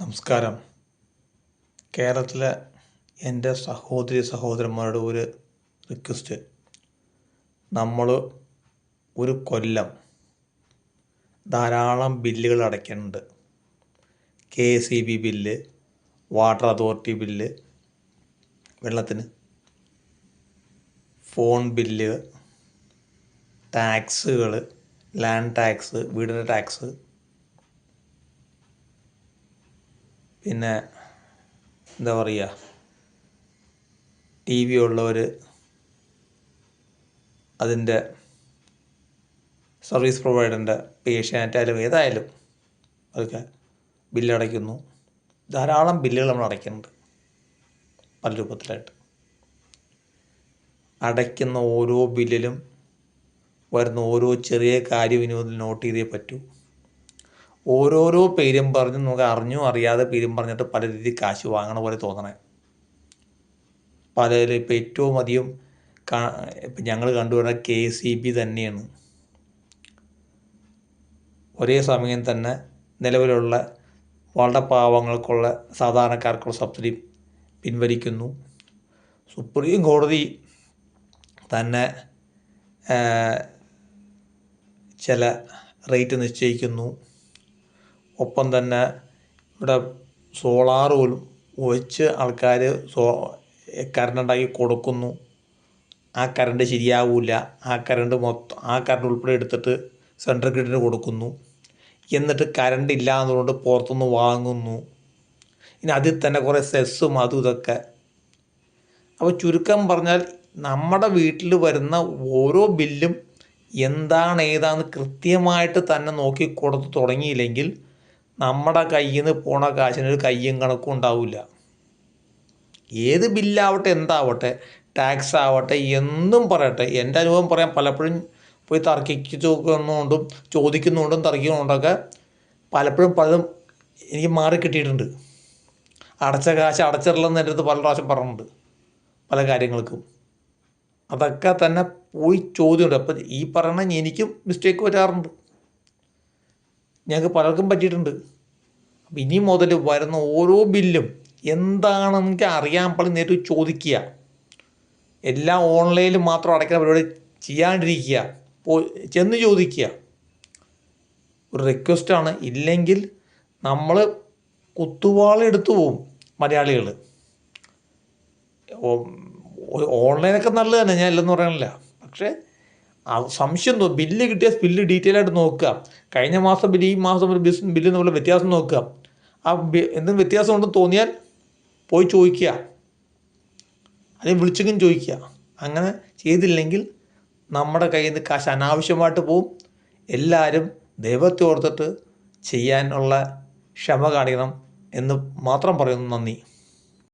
നമസ്കാരം. കേരളത്തിലെ എന്റെ സഹോദരി സഹോദരന്മാരുടെ ഒരു റിക്വസ്റ്റ് നമ്മൾ ഒരു കൊല്ലം ധാരാളം ബില്ലുകൾ അടയ്ക്കുന്നുണ്ട്. K S E B bill water authority bill വെള്ളത്തിന്. ഫോൺ ബില്ല് ടാക്സുകൾ ലാൻഡ് ടാക്സ് വീടിന്റെ ടാക്സ് പിന്നെ എന്താ പറയുക ടി വി ഉള്ളവർ അതിന്റെ സർവീസ് പ്രൊവൈഡറിന്റെ ഏഷ്യാനെറ്റ് ആയാലും ഏതായാലും അതൊക്കെ ബില്ലടയ്ക്കുന്നു ധാരാളം ബില്ലുകൾ നമ്മൾ അടയ്ക്കുന്നുണ്ട് പല രൂപത്തിലായിട്ട്. അടയ്ക്കുന്ന ഓരോ ബില്ലിലും വരുന്ന ഓരോ ചെറിയ കാര്യവിനോദം നോട്ട് ചെയ്തേ പറ്റൂ. ഓരോരോ പേരും പറഞ്ഞ് നമുക്ക് അറിഞ്ഞോ അറിയാതെ പേരും പറഞ്ഞിട്ട് പല രീതിയിൽ കാശ് വാങ്ങണ പോലെ തോന്നണേ. പലതിൽ ഇപ്പം ഏറ്റവും അധികം ഇപ്പം ഞങ്ങൾ കണ്ടുവരുന്ന കെ സി ബി തന്നെയാണ്. ഒരേ സമയം തന്നെ നിലവിലുള്ള വളരെ പാവങ്ങൾക്കുള്ള സാധാരണക്കാർക്കുള്ള സബ്സിഡി പിൻവലിക്കുന്നു. സുപ്രീം കോടതി തന്നെ ചില റേറ്റ് നിശ്ചയിക്കുന്നു. ഒപ്പം തന്നെ ഇവിടെ സോളാർ പോലും ഒഴിച്ച് ആൾക്കാർ സോ കറണ്ട് ഉണ്ടാക്കി കൊടുക്കുന്നു. ആ കറണ്ട് ശരിയാവില്ല ആ കറണ്ട് മൊത്തം ആ കറണ്ട് ഉൾപ്പെടെ എടുത്തിട്ട് സെൻട്രൽ ഗ്രിഡിന് കൊടുക്കുന്നു. എന്നിട്ട് കറണ്ട് ഇല്ല എന്നുകൊണ്ട് പുറത്തുനിന്ന് വാങ്ങുന്നു. ഇനി അതിൽ തന്നെ കുറേ സെസ്സും അതും ഇതൊക്കെ. അപ്പോൾ ചുരുക്കം പറഞ്ഞാൽ നമ്മുടെ വീട്ടിൽ വരുന്ന ഓരോ ബില്ലും എന്താണ് ഏതാണെന്ന് കൃത്യമായിട്ട് തന്നെ നോക്കി കൊടുത്ത് തുടങ്ങിയില്ലെങ്കിൽ നമ്മുടെ കയ്യിൽ നിന്ന് പോണ കാശിനൊരു കയ്യും കണക്കും ഉണ്ടാവില്ല ഏത് ബില്ലാവട്ടെ എന്താവട്ടെ ടാക്സ് ആവട്ടെ എന്നും പറയട്ടെ എന്റെ അനുഭവം പറയാൻ പലപ്പോഴും പോയി തർക്കിച്ചുകൊണ്ടും ചോദിക്കുന്നുകൊണ്ടും തർക്കിക്കുന്നുകൊണ്ടൊക്കെ പലപ്പോഴും പലതും എനിക്ക് മാറി കിട്ടിയിട്ടുണ്ട്. അടച്ച കാശ് അടച്ചിട്ടില്ലെന്ന് എന്റെ അടുത്ത് പല പ്രാവശ്യം പറഞ്ഞിട്ടുണ്ട് പല കാര്യങ്ങൾക്കും. അതൊക്കെ തന്നെ പോയി ചോദ്യമുണ്ട്. അപ്പം ഈ പറയണ എനിക്കും മിസ്റ്റേക്ക് വരാറുണ്ട് ഞങ്ങൾക്ക് പലർക്കും പറ്റിയിട്ടുണ്ട്. അപ്പം ഇനി മുതൽ വരുന്ന ഓരോ ബില്ലും എന്താണെന്ന് എനിക്ക് അറിയാൻ പാടില്ല നേരിട്ട് ചോദിക്കുക. എല്ലാം ഓൺലൈനിൽ മാത്രം അടയ്ക്കുന്ന പരിപാടി ചെയ്യാണ്ടിരിക്കുക. പോ ചെന്ന് ചോദിക്കുക. ഒരു റിക്വസ്റ്റാണ് ഇല്ലെങ്കിൽ നമ്മൾ കുത്തുവാളെടുത്തു പോവും മലയാളികൾ ഓൺലൈനൊക്കെ നല്ലത് തന്നെ. ഞാൻ ഇല്ലെന്ന് പറയണില്ല പക്ഷേ സംശയം തോന്നും ബില്ല് കിട്ടിയ ബില്ല് ഡീറ്റെയിൽ ആയിട്ട് നോക്കുക. കഴിഞ്ഞ മാസം ബില്ല് ഈ മാസം ഒരു ബിസ് ബില്ല് എന്നുള്ള വ്യത്യാസം നോക്കുക. ആ എന്തെങ്കിലും വ്യത്യാസം ഉണ്ടെന്ന് തോന്നിയാൽ പോയി ചോദിക്കുക. അല്ലെങ്കിൽ വിളിച്ചെങ്കിലും ചോദിക്കുക. അങ്ങനെ ചെയ്തില്ലെങ്കിൽ നമ്മുടെ കയ്യിൽ നിന്ന് കാശ് അനാവശ്യമായിട്ട് പോവും. എല്ലാവരും ദൈവത്തെ ഓർത്തിട്ട് ചെയ്യാനുള്ള ക്ഷമ കാണിക്കണം എന്ന് മാത്രം പറയുന്നു. നന്ദി.